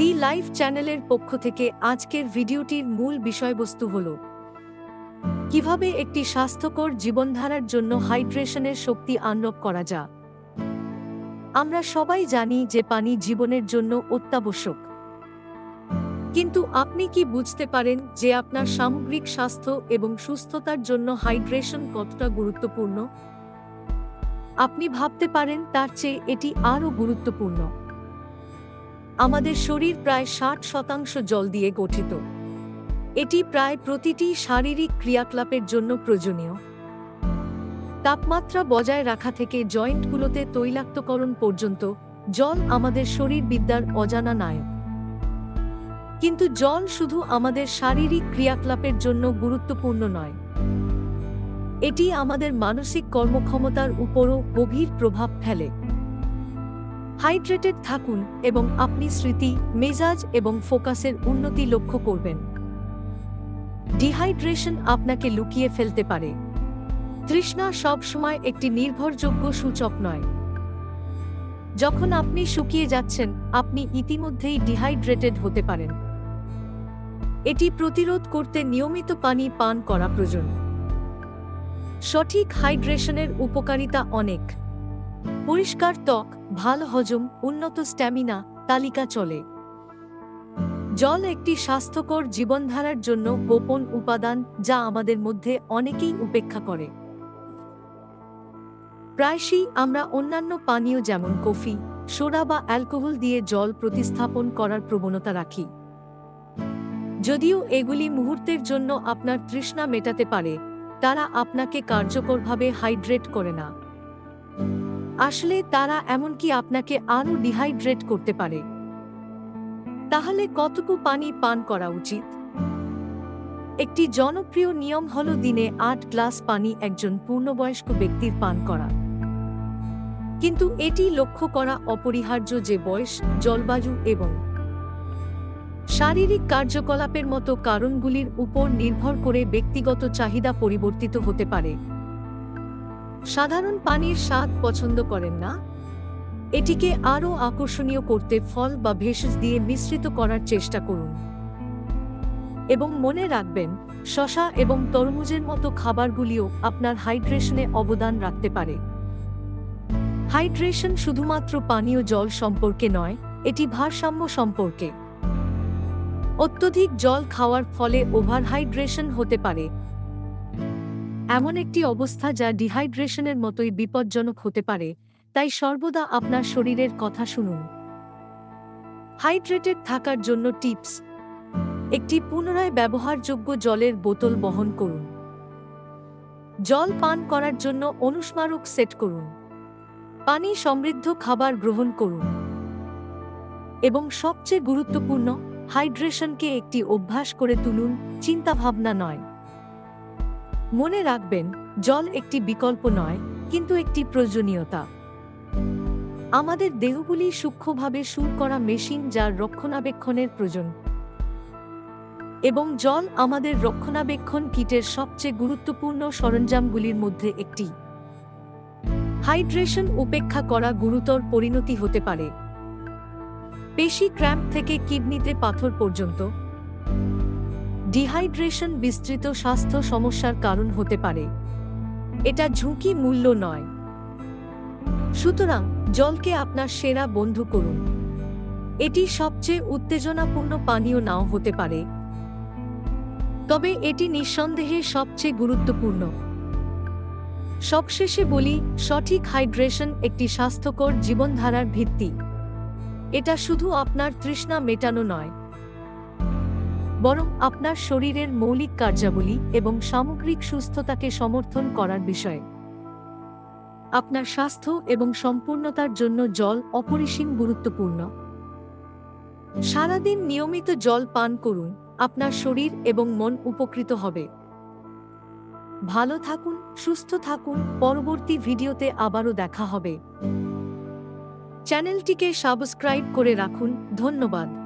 দি life চ্যানেলের পক্ষ থেকে আজকের ভিডিওটির মূল বিষয়বস্তু হল, কীভাবে একটি স্বাস্থ্যকর জীবনধারার জন্য হাইড্রেশনের শক্তি আনলক করা যা আমরা সবাই জানি যে পানি জীবনের জন্য অত্যাবশ্যক। কিন্তু আপনি কি বুঝতে পারেন যে আপনার সামগ্রিক স্বাস্থ্য এবং সুস্থতার জন্য হাইড্রেশন কতটা গুরুত্বপূর্ণ? আপনি ভাবতে পারেন তার চেয়ে এটি আরও গুরুত্বপূর্ণ। আমাদের শরীর প্রায় ষাট শতাংশ জল দিয়ে গঠিত। এটি প্রায় প্রতিটি শারীরিক ক্রিয়াকলাপের জন্য প্রয়োজনীয়। তাপমাত্রা বজায় রাখা থেকে জয়েন্টগুলোতে তৈলাক্তকরণ পর্যন্ত জল আমাদের শরীরবিদ্যার অজানা নায়ক। কিন্তু জল শুধু আমাদের শারীরিক ক্রিয়াকলাপের জন্য গুরুত্বপূর্ণ নয়। এটি আমাদের মানসিক কর্মক্ষমতার উপরও গভীর প্রভাব ফেলে। হাইড্রেটেড থাকুন এবং আপনি স্মৃতি, মেজাজ এবং ফোকাসের উন্নতি লক্ষ্য করবেন। ডিহাইড্রেশন আপনাকে লুকিয়ে ফেলতে পারে। তৃষ্ণা সবসময় একটি নির্ভরযোগ্য সূচক নয়। যখন আপনি শুকিয়ে যাচ্ছেন, আপনি ইতিমধ্যেই ডিহাইড্রেটেড হতে পারেন। এটি প্রতিরোধ করতে নিয়মিত পানি পান করা প্রয়োজন। সঠিক হাইড্রেশনের উপকারিতা অনেক। পরিষ্কার ত্বক, ভালো হজম, উন্নত স্ট্যামিনা, তালিকা চলে। জল একটি স্বাস্থ্যকর জীবনধারার জন্য গোপন উপাদান যা আমাদের মধ্যে অনেকেই উপেক্ষা করে। প্রায়শই আমরা অন্যান্য পানীয় যেমন কফি, সোডা বা অ্যালকোহল দিয়ে জল প্রতিস্থাপন করার প্রবণতা রাখি। যদিও এগুলি মুহূর্তের জন্য আপনার তৃষ্ণা মেটাতে পারে, তারা আপনাকে কার্যকরভাবে হাইড্রেট করে না। আসলে তারা এমনকি আপনাকে আরও ডিহাইড্রেট করতে পারে। তাহলে কতটুকু পানি পান করা উচিত? একটি জনপ্রিয় নিয়ম হল দিনে আট গ্লাস পানি একজন পূর্ণবয়স্ক ব্যক্তির পান করা। কিন্তু এটি লক্ষ্য করা অপরিহার্য যে বয়স, জলবায়ু এবং শারীরিক কার্যকলাপের মতো কারণগুলির উপর নির্ভর করে ব্যক্তিগত চাহিদা পরিবর্তিত হতে পারে। সাধারণ পানির স্বাদ পছন্দ করেন না। এটিকে আরও আকর্ষণীয় করতে ফল বা ভেষজ দিয়ে মিশ্রিত করার চেষ্টা করুন। এবং মনে রাখবেন, শশা এবং তরমুজের মতো খাবারগুলিও আপনার হাইড্রেশনে অবদান রাখতে পারে। হাইড্রেশন শুধুমাত্র পানীয় জল সম্পর্কে নয়, এটি ভারসাম্য সম্পর্কে। অত্যধিক জল খাওয়ার ফলে ওভারহাইড্রেশন হতে পারে। এমন একটি অবস্থা যা ডিহাইড্রেশনের মতোই বিপজ্জনক হতে পারে, তাই সর্বদা আপনার শরীরের কথা শুনুন। হাইড্রেটেড থাকার জন্য টিপস। একটি পুনরায় ব্যবহারযোগ্য জলের বোতল বহন করুন। জল পান করার জন্য অনুস্মারক সেট করুন। পানি সমৃদ্ধ খাবার গ্রহণ করুন। এবং সবচেয়ে গুরুত্বপূর্ণ, হাইড্রেশনকে একটি অভ্যাস করে তুলুন, চিন্তাভাবনা নয়। মনে রাখবেন, জল একটি বিকল্প নয়, কিন্তু একটি প্রয়োজনীয়তা। আমাদের দেহগুলি সূক্ষ্মভাবে সুর করা মেশিন যার রক্ষণাবেক্ষণের প্রয়োজন। এবং জল আমাদের রক্ষণাবেক্ষণ কিটের সবচেয়ে গুরুত্বপূর্ণ সরঞ্জামগুলির মধ্যে একটি। হাইড্রেশন উপেক্ষা করা গুরুতর পরিণতি হতে পারে। পেশি ক্র্যাম্প থেকে কিডনিতে পাথর পর্যন্ত ডিহাইড্রেশন বিস্তৃত স্বাস্থ্য সমস্যার কারণ হতে পারে। এটা ঝুঁকি মূল্য নয়। সুতরাং জলকে আপনার সেরা বন্ধু করুন। এটি সবচেয়ে উত্তেজনাপূর্ণ পানীয় নাও হতে পারে। তবে এটি নিঃসন্দেহে সবচেয়ে গুরুত্বপূর্ণ। সবশেষে বলি, সঠিক হাইড্রেশন একটি স্বাস্থ্যকর জীবনধারার ভিত্তি। এটা শুধু আপনার তৃষ্ণা মেটানো নয়। বরং আপনার শরীরের মৌলিক কার্যাবলী এবং সামগ্রিক সুস্থতাকে সমর্থন করার বিষয়ে। আপনার স্বাস্থ্য এবং সম্পূর্ণতার জন্য জল অপরিসীম গুরুত্বপূর্ণ। সারাদিন নিয়মিত জল পান করুন, আপনার শরীর এবং মন উপকৃত হবে। ভালো থাকুন, সুস্থ থাকুন, পরবর্তী ভিডিওতে আবারও দেখা হবে। চ্যানেলটিকে সাবস্ক্রাইব করে রাখুন, ধন্যবাদ।